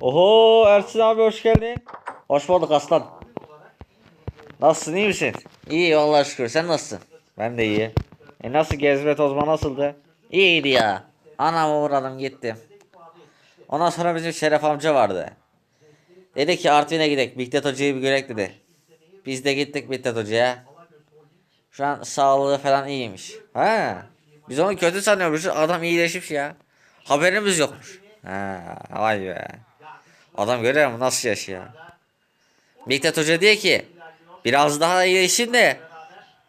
Oho Ersin abi hoş geldin. Hoş bulduk aslan. Nasılsın iyi misin? İyi vallahi şükür sen nasılsın? Ben de iyi. E nasıl gezme tozma nasıldı? İyiydi ya. Anama uğradım gittim. Ondan sonra bizim Şeref amca vardı. Dedi ki Artvin'e gidelim. Miktat Hoca'yı bir görek dedi. Biz de gittik Miktat Hoca'ya. Şu an sağlığı falan iyiymiş. Ha. Biz onu kötü sanıyormuşuz. Adam iyileşmiş ya. Haberimiz yokmuş. Ha, vay be. Adam görüyor musun nasıl yaşıyor? Miktat Hoca diyor ki biraz daha iyileşin de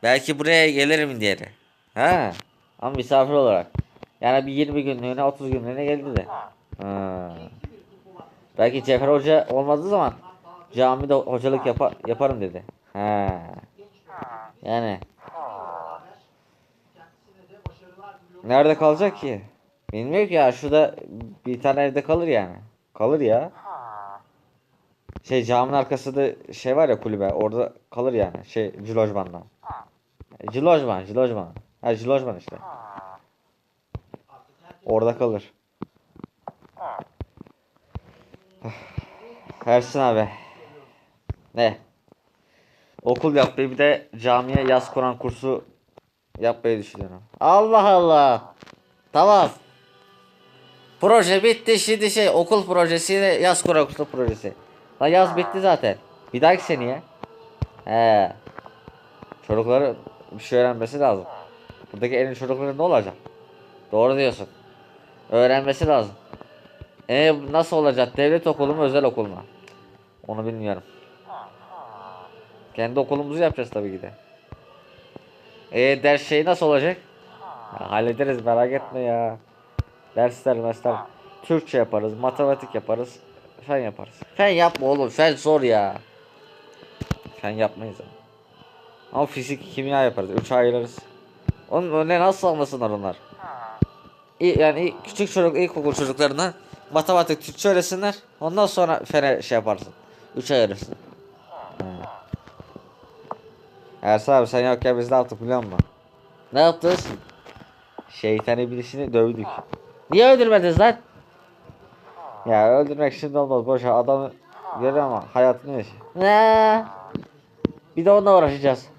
belki buraya gelirim diye. Ha. Ama misafir olarak. Yani bir 20 günlüğüne 30 günlüğüne geldi de. Ha. Belki Cefer Hoca olmadığı zaman camide hocalık yapa- yaparım dedi. Ha. Yani. Nerede kalacak ki? Bilmiyorum ki ya şurada bir tane evde kalır yani. Kalır ya. Şey caminin arkasında şey var ya kulübe orada kalır yani. Şey Cilojman'da. Cilojman, Cilojman. Ha Cilojman işte. Orada kalır. Ersin abi. Ne? Okul yapmayı bir de camiye yaz Kur'an kursu yapmayı düşünüyorum. Allah Allah. Tamam. Proje bitti şimdi şey okul projesiyle yaz Kur'an kursu projesi. La yaz bitti zaten. Bir dahaki seneye. He. Çocukları bir şey öğrenmesi lazım. Buradaki elin çocukları ne olacak? Doğru diyorsun. Öğrenmesi lazım. E nasıl olacak? Devlet okulu mu özel okul mu? Onu bilmiyorum. Kendi okulumuzu yapacağız tabii ki de. E ders şey nasıl olacak? Ya, hallederiz merak etme ya. Dersler dersler. Türkçe yaparız, matematik yaparız. Fen yaparız. Fen yapma oğlum, fen zor ya. Fen yapmayız ama. Ama fizik, kimya yaparız. Üç ayırırız. Onun ne nasıl anlasınlar onlar? İyi, yani küçük çocuk, ilkokul çocuklarına matematik, Türkçe öğretsinler. Ondan sonra fene şey yaparsın. Üç ayırırsın. He. Ersan abi sen yokken biz ne yaptık biliyor musun? Ne yaptınız? Şeytan iblisini dövdük. Niye öldürmediniz lan? Ya öldürmek şimdi olmaz boş ver. adamı görüyor ama hayatını yaşıyor. Ne? Bir de onunla uğraşacağız.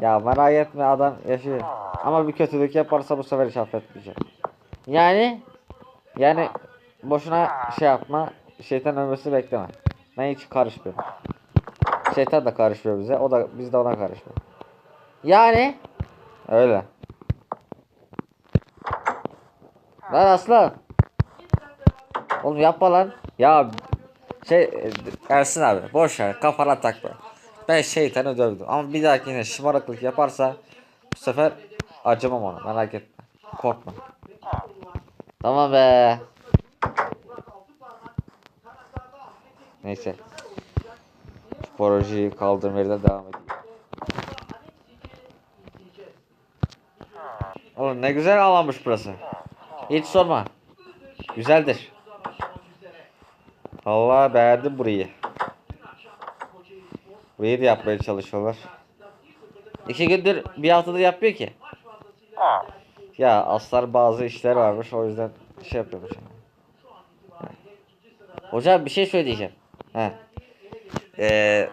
Ya merak etme adam yaşıyor. Ama bir kötülük yaparsa bu sefer hiç affetmeyeceğim. Yani yani boşuna şey yapma. Şeytan ölmesini bekleme. Ben hiç karışmıyorum. Şeytan da karışmıyor bize. O da biz de ona karışmıyor. Yani öyle. Lan aslan. Oğlum yapma lan. Ya şey Ersin abi boş ver kafana takma. Ben şeytanı dövdüm ama bir dahakine şımarıklık yaparsa bu sefer acımam ona merak etme. Korkma. Tamam be. Neyse. Şu projeyi kaldırım yerden devam edeyim. Oğlum ne güzel alanmış burası. Hiç sorma. Güzeldir. Allah beğendim burayı. Burayı da yapmaya çalışıyorlar. İki gündür bir haftadır yapmıyor ki. Ya aslar bazı işler varmış o yüzden şey yapıyormuş. Hocam bir şey söyleyeceğim. He. Ee,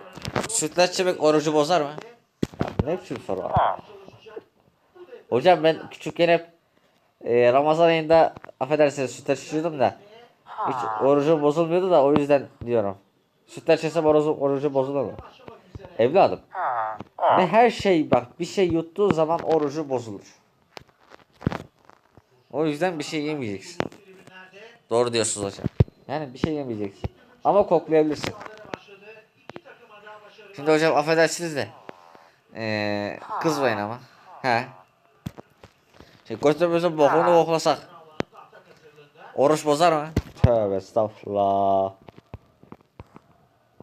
sütlaç yemek orucu bozar mı? Ya, ne biçim soru abi? Hocam ben küçükken hep e, Ramazan ayında affedersiniz sütlaç içiyordum da hiç orucum bozulmuyordu da o yüzden diyorum. Sütlaç yesem orucu, orucu bozulur mu? Evladım. Ve her şey bak bir şey yuttuğu zaman orucu bozulur. O yüzden bir şey yemeyeceksin. Doğru diyorsunuz hocam. Yani bir şey yemeyeceksin. Ama koklayabilirsin. Şimdi hocam affedersiniz de. Ee, kızmayın ama. He. Şey götürümüzün bokunu boklasak. Oruç bozar mı? Tövbe estağfurullah.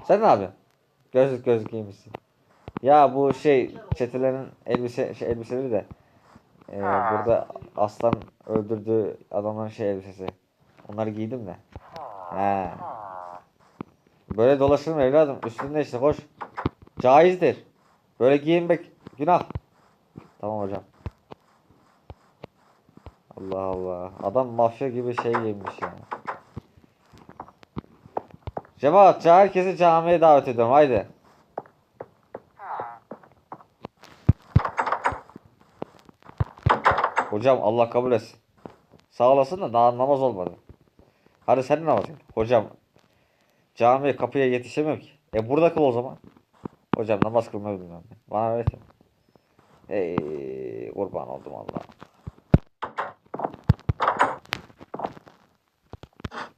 Sen ne yapıyorsun? Gözlük gözlük giymişsin. Ya bu şey çetelerin elbise şey elbiseleri de ee, burada aslan öldürdüğü adamların şey elbisesi. Onları giydim de. He. Böyle dolaşır mı evladım? Üstünde işte koş. Caizdir. Böyle giyinmek günah. Tamam hocam. Allah Allah. Adam mafya gibi şey giymiş ya. Cemaat herkesi camiye davet ediyorum haydi. Hocam Allah kabul etsin. Sağ olasın da daha namaz olmadı. Hadi sen namaz kıl. Hocam camiye kapıya yetişemiyorum ki. E burada kıl o zaman. Hocam namaz kılmayı ben. Bana öğretin. Ey kurban oldum Allah.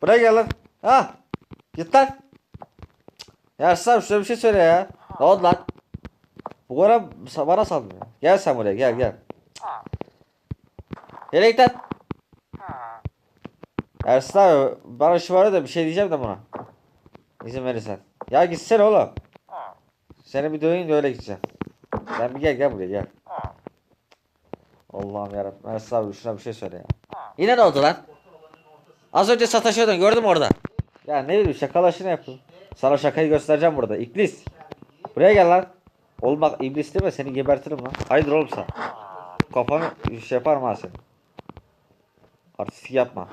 Buraya gel lan. Ha. Git lan. Ya Ersem şöyle bir şey söyle ya. Ne oldu lan? Bu kadar bana saldırıyor. Gel sen buraya gel gel. Nereye git lan? Ersin abi bana şu var da bir şey diyeceğim de buna. İzin verirsen. Ya gitsene oğlum. Seni bir döveyim de öyle gideceğim. Sen bir gel gel buraya gel. Allah'ım yarabbim. Ersin abi şuna bir şey söyle ya. Yine ne oldu lan? Az önce sataşıyordun gördüm orada. Ya ne bileyim şakalaşını yaptım. Sana şakayı göstereceğim burada. İblis. Buraya gel lan. Oğlum bak iblis deme seni gebertirim lan. Hayırdır oğlum sen. Kafanı şey yaparım ha seni. Artistik yapma.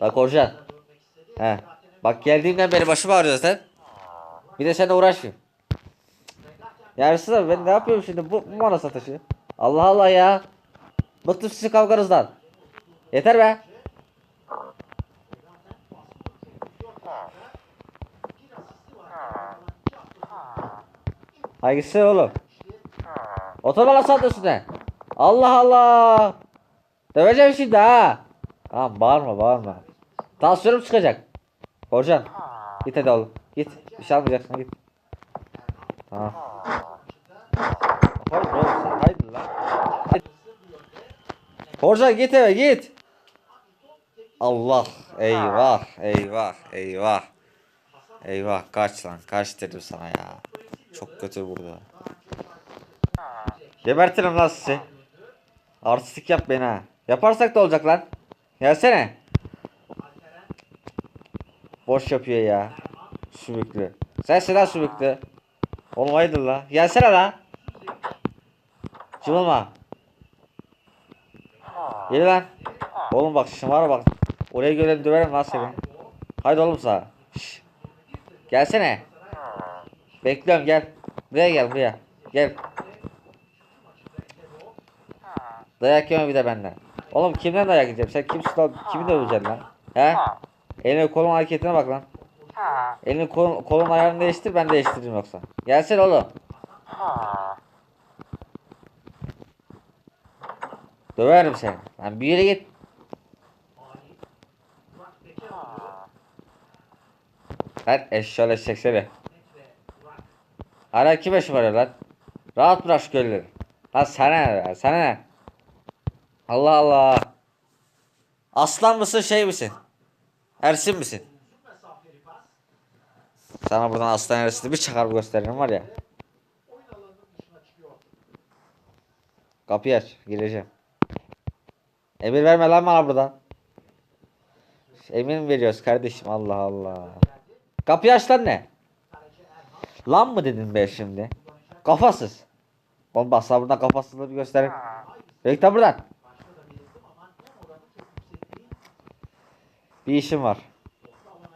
Bak Orcan. He. Bak geldiğimden beri başım ağrıyor zaten. Bir de seninle uğraşmayayım. Ya Ersin abi ben ne yapıyorum şimdi bu, bu bana satışı. Allah Allah ya. Bıktım sizin kavganızdan. Yeter be. Hangisi oğlum? Otur bana sat üstüne. Allah Allah. Döveceğim şimdi ha. Tamam bağırma bağırma. Tansiyonum çıkacak. Korcan. Git hadi oğlum. Git. Bir şey almayacaksın git. Tamam. Haydi oğlum sen. Haydi lan. Korcan git eve git. Allah. Eyvah. Eyvah. Eyvah. Eyvah. Kaç lan. Kaç dedim sana ya. Çok kötü burada. Gebertirim lan sizi. Artistik yap beni ha. Yaparsak da olacak lan. Gelsene. Boş yapıyor ya. Sümüklü. Sensin lan sümüklü. Oğlum hayırdır la. Gelsene la. Cıvılma. Gel lan. Oğlum bak şımara bak. Oraya göre döverim lan seni. Haydi oğlum sağ. Şş. Gelsene. Bekliyorum gel. Buraya gel buraya. Gel. Dayak yeme bir de benden. Oğlum kimden dayak yiyeceğim? Sen kimsin lan? Kimi döveceksin lan? He? Elini kolun hareketine bak lan. Elini kolun, kolun ayarını değiştir ben değiştiririm yoksa. Gelsene oğlum. Döverim seni. Lan bir yere git. Lan eşşoğlu eşek seni. Hala kime şımarıyor lan? Rahat bırak şu gölleri. Lan sana be? Sana ne? Allah Allah. Aslan mısın şey misin? Ersin misin? Sana buradan aslan Ersin'i bir çakar gösteririm var ya. Kapıyı aç. Gireceğim. Emir verme lan bana buradan. Emir mi veriyoruz kardeşim? Allah Allah. Kapıyı aç lan ne? Lan mı dedin be şimdi? Kafasız. Oğlum bak buradan kafasızlığı bir göstereyim. Bekle buradan. Bir işim var.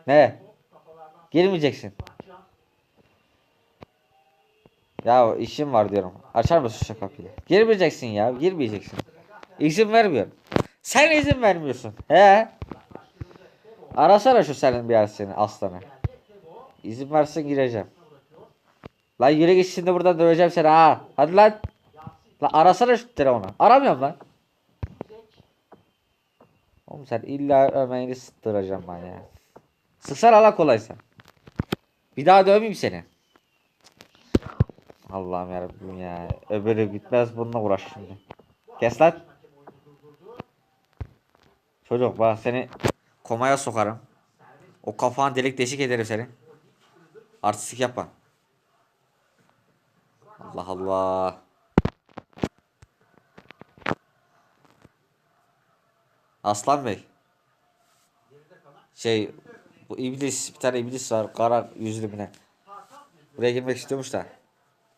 Ne? Girmeyeceksin. Ya işim var diyorum. Açar mısın şu kapıyı? Girmeyeceksin ya. Girmeyeceksin. İzin vermiyorum. Sen izin vermiyorsun. He? Arasana şu senin bir yer seni aslanı. İzin versin gireceğim. Lan yürü git şimdi buradan döveceğim seni ha. Hadi lan. Lan arasana şu telefonu. Aramıyorum lan. Oğlum sen illa ömeğini sıktıracağım ben ya. Sıksana la kolaysa. Bir daha dövmeyeyim seni. Allah'ım yarabbim ya. Öbürü gitmez bununla uğraş şimdi. Kes lan. Çocuk bak seni komaya sokarım. O kafanı delik deşik ederim seni. Artistik yapma. Allah Allah. Aslan Bey. Şey bu iblis bir tane iblis var kara yüzlü mü ne? Buraya girmek istiyormuş da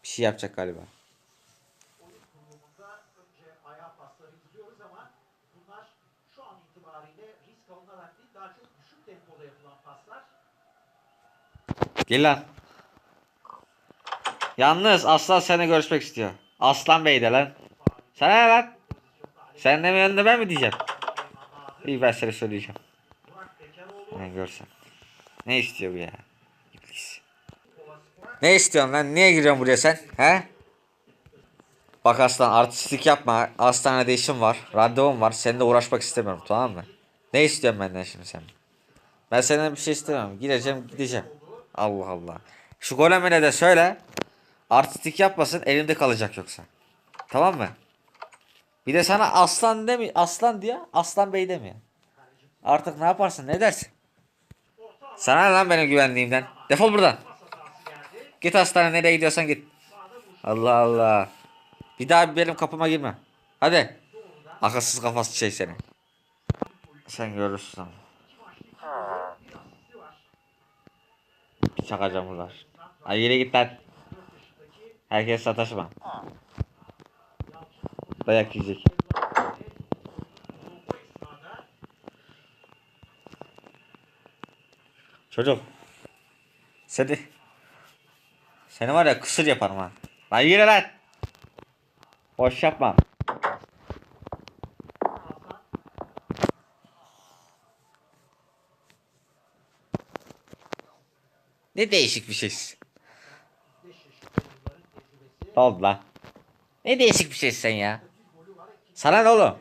bir şey yapacak galiba. Gel lan. Yalnız Aslan seni görüşmek istiyor. Aslan Bey de lan. Sana ne lan? Sen de mi yanında ben mi diyeceğim? İyi ben sana söyleyeceğim. Ben görsem. Ne istiyor bu ya? İblis. Ne istiyorsun lan? Niye giriyorsun buraya sen? He? Bak aslan artistlik yapma. Hastanede işim var. Randevum var. Seninle uğraşmak istemiyorum tamam mı? Ne istiyorsun benden şimdi sen? Ben senden bir şey istemiyorum. Gireceğim gideceğim. Allah Allah. Şu golemine de söyle. Artistik yapmasın elimde kalacak yoksa. Tamam mı? Bir de sana aslan demi aslan diye aslan bey demiyor. Artık ne yaparsın ne dersin? Sana ne lan benim güvenliğimden. Defol buradan. Git hastane nereye gidiyorsan git. Allah Allah. Bir daha benim kapıma girme. Hadi. Akılsız kafası şey seni. Sen görürsün. Çakacağım bunlar. Hadi yere git lan. Herkes sataşma. Dayak yiyecek. Çocuk. Seni. Seni var ya kısır yaparım ha. Lan yürü lan. Boş yapma. Ne değişik bir şeysin. Lan? Ne değişik bir şeysin sen ya. Sana ne oğlum?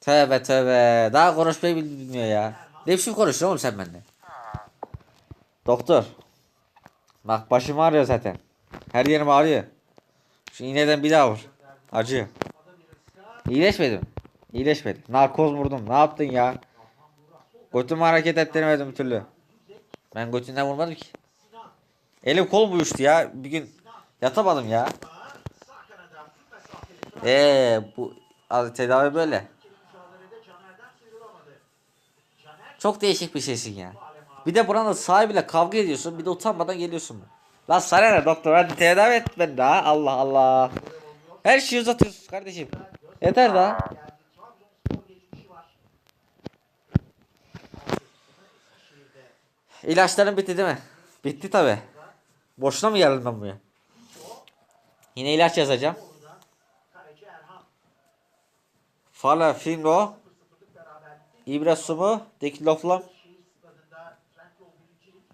Tövbe tövbe. Daha konuşmayı bilmiyor ya. Ne biçim konuşuyorsun oğlum sen benimle? Doktor. Bak başım ağrıyor zaten. Her yerim ağrıyor. Şu iğneden bir daha vur. Acıyor. İyileşmedim. İyileşmedi. Narkoz vurdum. Ne yaptın ya? Götümü hareket ettiremedim bir türlü. Ben götünden vurmadım ki. Elim kol uyuştu ya. Bir gün yatamadım ya. Eee bu tedavi böyle. Çok değişik bir şeysin ya. Bir de buranın sahibiyle kavga ediyorsun. Bir de utanmadan geliyorsun. Lan sana ne doktor hadi tedavi et ben daha. Allah Allah. Her şeyi uzatıyorsun kardeşim. Yeter daha. İlaçların bitti değil mi? Bitti tabi. Boşuna mı geldim ben buraya? Yine ilaç yazacağım. Fala Finro İbrasumu Dekiloflam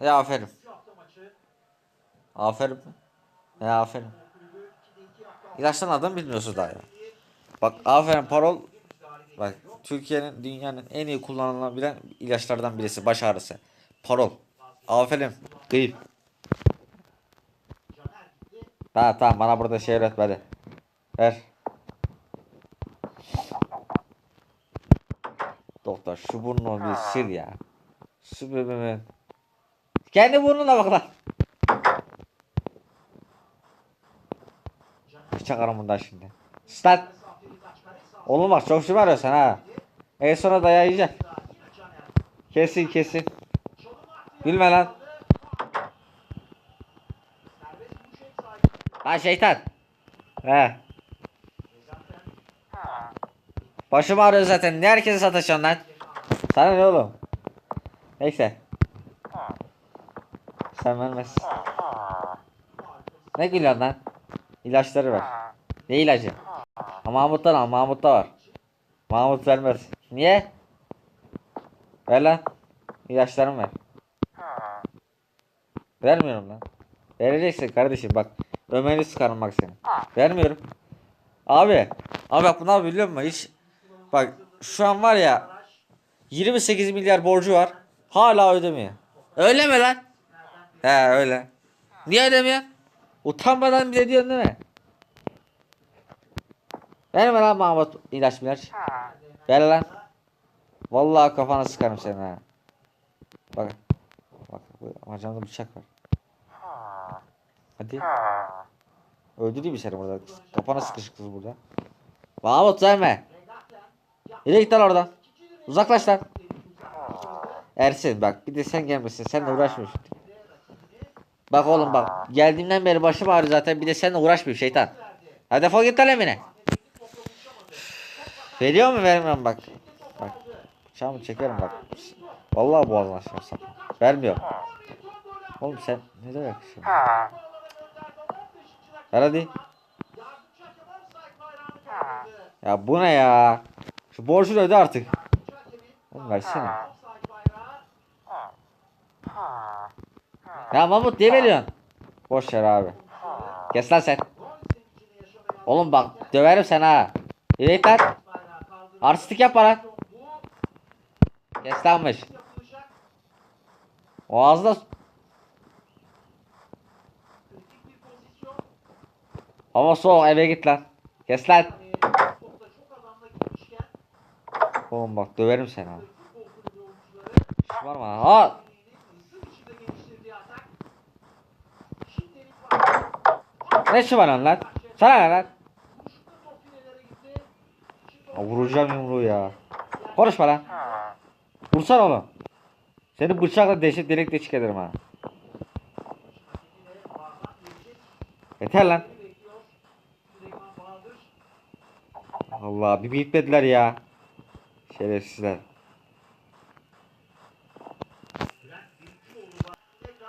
Ya aferin. Aferin? Ya aferin. İlaçların adını bilmiyorsun daha ya. Bak aferin parol. Bak Türkiye'nin dünyanın en iyi kullanılabilen ilaçlardan birisi baş ağrısı. Parol. Aferin. Kıyıp. Tamam tamam bana burada şey öğret hadi. Ver. Doktor şu burnunu bir sil ya. Şu bebeğimin. Kendi burnuna bak lan. Çakarım bundan şimdi. Stat. Oğlum bak çok şımarıyorsun ha. En sonra dayağı yiyeceksin. Kesin kesin. Gülme lan. Lan şeytan. He. Başım ağrıyor zaten. Ne herkese sataşıyorsun lan? Sana ne oğlum? Neyse. Sen vermezsin. Ne gülüyorsun lan? İlaçları ver. Ne ilacı? Ha, Mahmut'tan al. Mahmut'ta var. Mahmut vermez. Niye? Ver lan. İlaçlarımı ver. Vermiyorum lan. Vereceksin kardeşim bak. Ömer'i sıkarım bak seni. Vermiyorum. Abi. Abi bak bunu biliyor musun? Hiç. Bak şu an var ya. 28 milyar borcu var. Hala ödemiyor. Öyle mi lan? He öyle. Niye ödemiyor? Utanmadan bile diyorsun değil mi? Verme lan Mahmut ilaç ilaç. Ver lan. Vallahi kafana sıkarım seni ha. Bak. Bak bu bıçak var. Hadi. Öldüreyim mi seni burada? Kafana sıkışık kız burada. Mahmut verme. Yine git lan oradan. Uzaklaş lan. Ersin bak bir de sen gelmesin. Seninle uğraşmıyorsun. Bak oğlum bak. Geldiğimden beri başım ağrıyor zaten. Bir de seninle uğraşmıyor şeytan. Hadi defol git lan evine. Veriyor mu vermiyorum bak. Bak. Çamı çekerim bak. Vallahi boğazına açarsam. Vermiyor. Oğlum sen ne demek şimdi? Ver hadi. Ya bu ne ya? Şu borcunu öde artık. Oğlum versene. Ya Mahmut niye veriyorsun? Boş ver abi. Kes lan sen. Oğlum bak döverim sen ha. Git lan. Artistik yapma lan. Kes lanmış. O ağzına... Ama soğuk eve git lan. Kes lan. Oğlum bak döverim seni ha. Var mı? Ha. Ne şu var lan lan? Sana ne lan? Vuracağım yumruğu ya. Konuşma lan. Vursana oğlum. Seni bıçakla deşip delik deşik ederim ha. Yeter lan. Allah bir bitmediler ya. Şerefsizler.